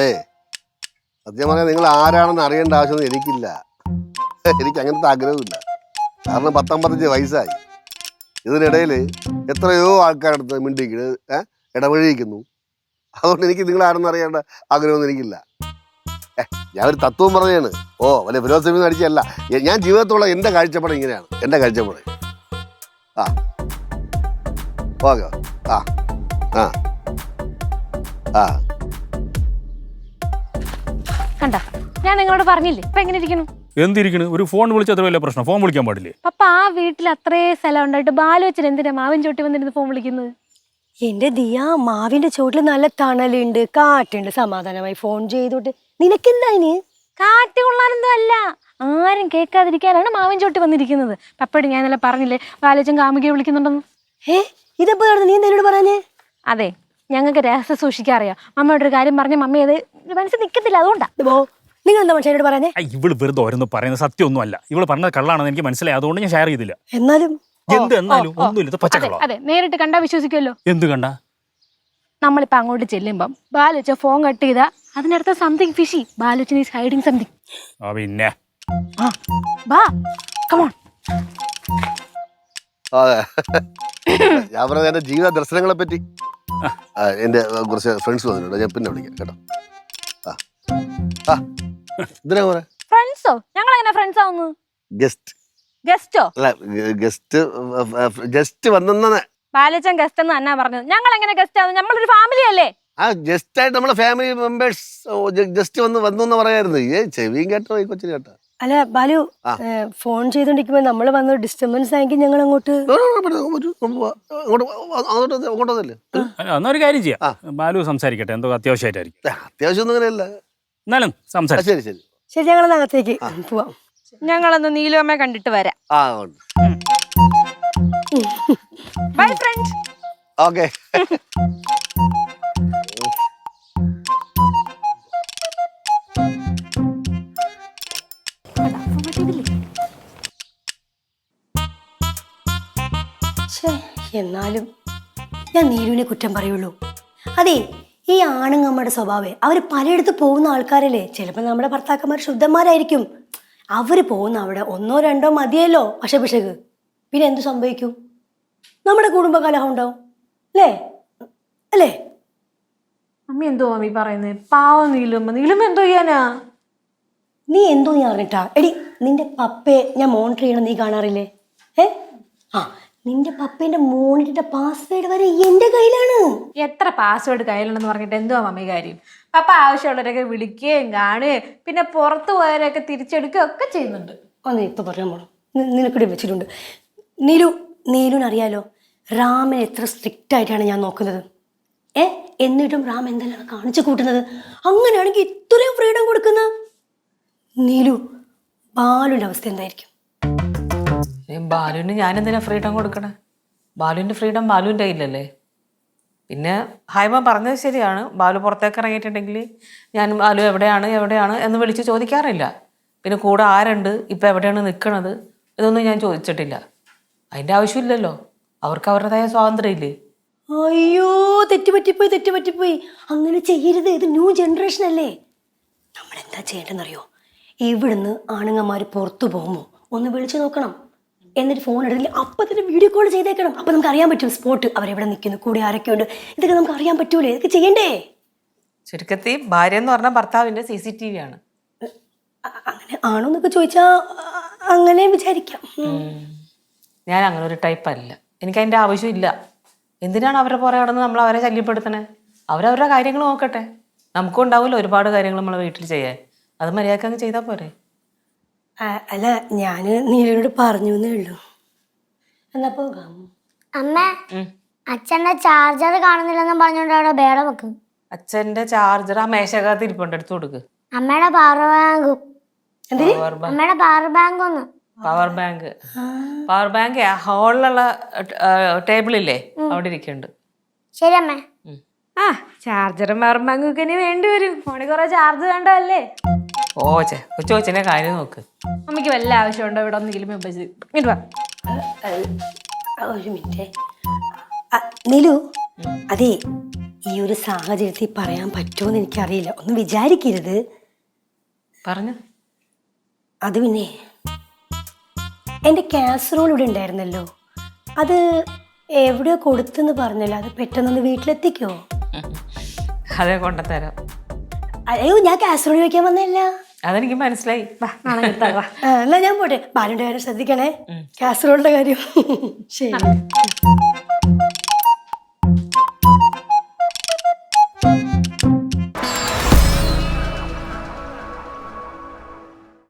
അതെ സത്യം പറഞ്ഞാൽ നിങ്ങൾ ആരാണെന്ന് അറിയേണ്ട ആവശ്യമൊന്നും എനിക്കില്ല. എനിക്ക് അങ്ങനത്തെ ആഗ്രഹമില്ല കാരണം പത്തൊമ്പത്തഞ്ച് വയസ്സായി. ഇതിനിടയിൽ എത്രയോ ആൾക്കാരടുത്ത് മിണ്ടിക്ക് ഇടപഴകിക്കുന്നു. അതുകൊണ്ട് എനിക്ക് നിങ്ങൾ ആരെന്ന് അറിയേണ്ട ആഗ്രഹമൊന്നും എനിക്കില്ല. ഞാൻ ഒരു തത്വം പറഞ്ഞാണ്. ഓ വല്ല ഫിലോസഫി അടിച്ചല്ല ഞാൻ ജീവിതത്തോളം എന്റെ കാഴ്ചപ്പാട് ഇങ്ങനെയാണ്. എന്റെ കാഴ്ചപ്പാട്. ആ. ഓക്കെ ആ. ആ. ആ. കണ്ട? ഞാൻ നിങ്ങളോട് പറഞ്ഞില്ലേ? ഇപ്പൊ എങ്ങനെ ഇരിക്കുന്നു? എന്തിരിക്കണ് ഒരു ഫോൺ വിളിച്ച അത്ര വലിയ പ്രശ്നം. ഫോൺ വിളിക്കാൻ പാടില്ലേ? പപ്പ ആ വീട്ടിൽ അത്രേ സ്ഥലം ഉണ്ടായിട്ട് ബാലോച്ചൻ എന്തിനാ മാവിൻ ചോട്ടി വന്നിരുന്ന് ഫോൺ വിളിക്കുന്നത്? എന്റെ ദിയ മാവിന്റെ ചോട്ടിൽ നല്ല തണലുണ്ട് കാറ്റുണ്ട്. സമാധാനമായി ഫോൺ ചെയ്തോട്ട്. നിനക്കെന്താ ഇനി? കാറ്റ് കൊള്ളാനൊന്നും അല്ല. ആരും കേൾക്കാതിരിക്കാനാണ് മാവിൻ ചോട്ടി വന്നിരിക്കുന്നത്. പപ്പടി ഞാൻ ഇന്നലെ പറഞ്ഞില്ലേ ബാലോച്ചൻ കാമുകിയെ വിളിക്കുന്നുണ്ടെന്ന്? ഏ ഇതെപ്പോ നീ എന്നോട് പറഞ്ഞേ? അതെ ഞങ്ങൾക്ക് രഹസ്യം സൂക്ഷിക്കാൻ അറിയാം. മമ്മയോട് ഒരു കാര്യം പറഞ്ഞ മമ്മി അത് മനസ്സിൽ നിൽക്കത്തില്ല അതുകൊണ്ടാ. നിങ്ങൾ എന്താ മനുഷ്യനോട് പറഞ്ഞേ ഐ, ഇവൾ വെറുതെ ഓരോന്ന് പറയുന്നത് സത്യമൊന്നും അല്ല ഇവൾ പറഞ്ഞത് കള്ളാണെന്ന് എനിക്ക് മനസ്സിലായി. അതുകൊണ്ട് ഞാൻ ഷെയർ ചെയ്തില്ല. എന്നാലും എന്ത് എന്നാലും ഒന്നുമില്ല പച്ചക്കള്ള അതെ നേരിട്ട് കണ്ടാ വിശ്വസിക്കുമല്ലോ. എന്ത് കണ്ട? നമ്മളിപ്പോ അങ്ങോട്ട് ചെല്ലുമ്പം ബാലുച്ച ഫോൺ കട്ട് ചെയ്താ അതിനർത്ഥം something fishy Baluchan is hiding something ആ പിന്നെ. ബാ കമോൺ അതെ. ഞാൻ പറഞ്ഞ എന്റെ ജീവിത ദർശനങ്ങളെ പറ്റി. എന്റെ ആ, കുറച്ച് ഫ്രണ്ട്സ് വന്നിട്ടുണ്ട്. ഞാൻ പിന്നെ വിളിക്കാം കേട്ടോ. ആ. ആ. ഇതിനാ പറയാ ഫ്രണ്ട്സോ ഞങ്ങൾ എങ്ങനെ ഫ്രണ്ട്സ് ആവുന്നു? ഗസ്റ്റ് ഗസ്റ്റോ അല്ല ഗസ്റ്റ് ജസ്റ്റ് വന്നെന്ന ബാലച്ചൻ ഗസ്റ്റ് എന്ന് തന്നെ പറഞ്ഞത്. ഞങ്ങൾ എങ്ങനെ ഗസ്റ്റ് ആവുന്നു? നമ്മളൊരു ഫാമിലി അല്ലേ? ആ ജസ്റ്റ് ആയിട്ട് നമ്മളെ ഫാമിലി മെമ്പേഴ്സ് ജസ്റ്റ് വന്ന് വന്നു എന്ന് പറയായിരുന്നു. ഏ ചെവിയും കേട്ടോ ഈ കൊച്ചിന് കേട്ടോ. അല്ല ബാലു ഫോൺ ചെയ്തോണ്ടിരിക്കുമ്പോ നമ്മൾ വന്ന ഡിസ്റ്റർബൻസ് ആയെങ്കിൽ ഞങ്ങൾ അങ്ങോട്ട് ഒരു കാര്യം ആ. ചെയ്യാം. ബാലു സംസാരിക്കട്ടെ എന്തോ അത്യാവശ്യമായിട്ടായിരിക്കും. അത്യാവശ്യം എന്നാലും ആ, ശരി ശരി. ശരി ഞങ്ങൾ അകത്തേക്ക് പോവാം. ഞങ്ങളൊന്ന് നീലുവമ്മ കണ്ടിട്ട് വരാം. Bye friend okay. ഛേ, എന്നാലും ഞാൻ നീരുവിനെ കുറ്റം പറയുള്ളൂ. അതെ ഈ ആണുങ്ങമ്മയുടെ സ്വഭാവേ അവർ പലയിടത്ത് പോകുന്ന ആൾക്കാരല്ലേ? ചിലപ്പോൾ നമ്മുടെ ഭർത്താക്കന്മാർ ശുദ്ധന്മാരായിരിക്കും. അവർ പോകുന്ന അവിടെ ഒന്നോ രണ്ടോ മതിയല്ലോ പിശക് പിന്നെ എന്ത് സംഭവിക്കും? നമ്മുടെ കുടുംബകലഹം ഉണ്ടാവും. അല്ലേ അല്ലേ? അമ്മ എന്തോ അമ്മ പറയുന്നത് പാവം നീലുമ്മ. നീലുമ്മ എന്തോ ചെയ്യാനാ? നീ എന്തോ നീ അറിഞ്ഞിട്ടാ? എടി നിന്റെ പപ്പയെ ഞാൻ മോണിറ്റർ ചെയ്യണം നീ കാണാറില്ലേ? ഏ? ആ നിന്റെ പപ്പേന്റെ മോണിന്റെ പാസ്വേഡ് വരെ എന്റെ കയ്യിലാണ്. എത്ര പാസ്വേഡ് കയ്യിലുണ്ടെന്ന് പറഞ്ഞിട്ട് എന്തോ മമ്മി കാര്യം? പപ്പ ആവശ്യമുള്ളവരൊക്കെ വിളിക്കുകയും കാണുകയും പിന്നെ പുറത്തു പോയവരൊക്കെ തിരിച്ചെടുക്കുകയും ഒക്കെ ചെയ്യുന്നുണ്ട്. ഒന്ന് ഇപ്പൊ പറയാൻ പോണം? നിനക്കിടെ വെച്ചിട്ടുണ്ട്. നീലു നീലുനറിയാലോ രാമൻ എത്ര സ്ട്രിക്റ്റ് ആയിട്ടാണ് ഞാൻ നോക്കുന്നത്. ഏ എന്നിട്ടും റാം എന്തെല്ലാം കാണിച്ചു കൂട്ടുന്നത്? അങ്ങനെയാണെങ്കിൽ ഇത്രയും ഫ്രീഡം കൊടുക്കുന്ന? നീലു ബാലുവിന്റെ അവസ്ഥ എന്തായിരിക്കും? ബാലുവിന് ഞാൻ എന്തിനാ ഫ്രീഡം കൊടുക്കണേ? ബാലുവിന്റെ ഫ്രീഡം ബാലുവിന്റെ കയ്യിലല്ലേ? പിന്നെ ഹൈമ പറഞ്ഞത് ശരിയാണ്. ബാലു പുറത്തേക്ക് ഇറങ്ങിയിട്ടുണ്ടെങ്കിൽ ഞാൻ ബാലു എവിടെയാണ് എവിടെയാണ് എന്ന് വിളിച്ച് ചോദിക്കാറില്ല. പിന്നെ കൂടെ ആരുണ്ട്? ഇപ്പം എവിടെയാണ് നിൽക്കണത് ഇതൊന്നും ഞാൻ ചോദിച്ചിട്ടില്ല. അതിന്റെ ആവശ്യമില്ലല്ലോ. അവർക്ക് അവരുടേതായ സ്വാതന്ത്ര്യം ഇല്ലേ അയ്യോ തെറ്റുപറ്റിപ്പോയി തെറ്റുപറ്റിപ്പോയി. അങ്ങനെ ചെയ്യരുത്. ഇത് ന്യൂ ജനറേഷൻ അല്ലേ? നമ്മൾ എന്താ ചെയ്യേണ്ടതെന്നറിയോ? ഇവിടുന്ന് ആണുങ്ങന്മാർ പുറത്തു പോകുമ്പോൾ ഒന്ന് വിളിച്ചു നോക്കണം. എന്നിട്ട് ഫോൺ എടുത്തില്ല അപ്പം തന്നെ വീഡിയോ കോൾ ചെയ്തേക്കണം. അപ്പം നമുക്ക് അറിയാൻ പറ്റും സ്പോട്ട് അവരെവിടെ നിൽക്കുന്നു കൂടെ ആരൊക്കെ ഉണ്ട് ഇതൊക്കെ നമുക്ക് അറിയാൻ പറ്റൂലേ? ഇതൊക്കെ ചെയ്യണ്ടേ? ചുരുക്കത്തിൽ ഭാര്യ എന്ന് പറഞ്ഞാൽ ഭർത്താവിന്റെ സി സി ടി വി ആണ് അങ്ങനെ ആണോ എന്നൊക്കെ ചോദിച്ചാൽ അങ്ങനെ വിചാരിക്കാം. ഞാൻ അങ്ങനെ ഒരു ടൈപ്പ് അല്ല. എനിക്ക് അതിന്റെ ആവശ്യമില്ല എന്തിനാണ് അവരെ പുറകെ കടന്ന് നമ്മൾ അവരെ ശല്യപ്പെടുത്തണേ? അവരവരുടെ കാര്യങ്ങൾ നോക്കട്ടെ. നമുക്കും ഉണ്ടാവില്ല ഒരുപാട് കാര്യങ്ങൾ നമ്മളെ വീട്ടിൽ ചെയ്യാൻ. അത് മര്യാദയ്ക്ക് അങ്ങ് ചെയ്താൽ പോരെ. അല്ല ഞാൻ നീലനോട് പറഞ്ഞു എന്നേ ഉള്ളൂ. എന്നാ പോകാം. അമ്മ അച്ഛന്റെ ചാർജർ കാണുന്നില്ലെന്നും പറഞ്ഞോണ്ട് അവിടെ ബേളം വെക്കും. അച്ഛന്റെ ചാർജർ ആ മേശകത്ത് ഇരിപ്പുണ്ട് എടുത്തു കൊടുക്ക്. അമ്മയുടെ പവർ ബാങ്കും. എന്തേ പവർ ബാങ്ക്. അമ്മയുടെ പവർ ബാങ്ക് ഒന്ന്. Power bank. പവർ ബാങ്ക് ആ ഹോളിലുള്ള ടേബിളില്ലേ? അവിടെ ഇരിക്കുന്നുണ്ട്. ശരി അമ്മ. ആ ചാർജറും പവർ ബാങ്കും ഒക്കെ ഇനി വേണ്ടി വരും. ഫോണിൽ കുറെ ചാർജ് വേണ്ടതല്ലേ? ഓ ചേ കൊച്ചു കാര്യം നോക്ക്. അമ്മയ്ക്ക് വല്ല ആവശ്യമുണ്ടോ? ഇവിടെ ഒന്ന് കിലുമ്പ ഇങ്ങോട്ട് വാ. ഒരു മിനിറ്റ്. നീലു അതെ ഈ ഒരു സാഹചര്യത്തിൽ പറയാൻ പറ്റുമോ എന്ന് എനിക്കറിയില്ല. ഒന്ന് വിചാരിക്കരുത്. പറഞ്ഞു. അത് പിന്നെ എന്റെ കാസറോൾ ഇവിടെ ഉണ്ടായിരുന്നല്ലോ. അത് എവിടെയോ കൊടുത്തെന്ന് പറഞ്ഞല്ലോ. അത് പെട്ടെന്നൊന്ന് വീട്ടിലെത്തിക്കോ? അതെ കൊണ്ടുതരാം അയ്യോ ഞാൻ കാസറോൾ ചോദിക്കാൻ വന്നല്ല അതെനിക്ക് മനസ്സിലായി. എന്നാ ഞാൻ പോട്ടെ. ബാലുന്റെ കാര്യം ശ്രദ്ധിക്കണേ. കാസറോളിന്റെ കാര്യം. ശരി.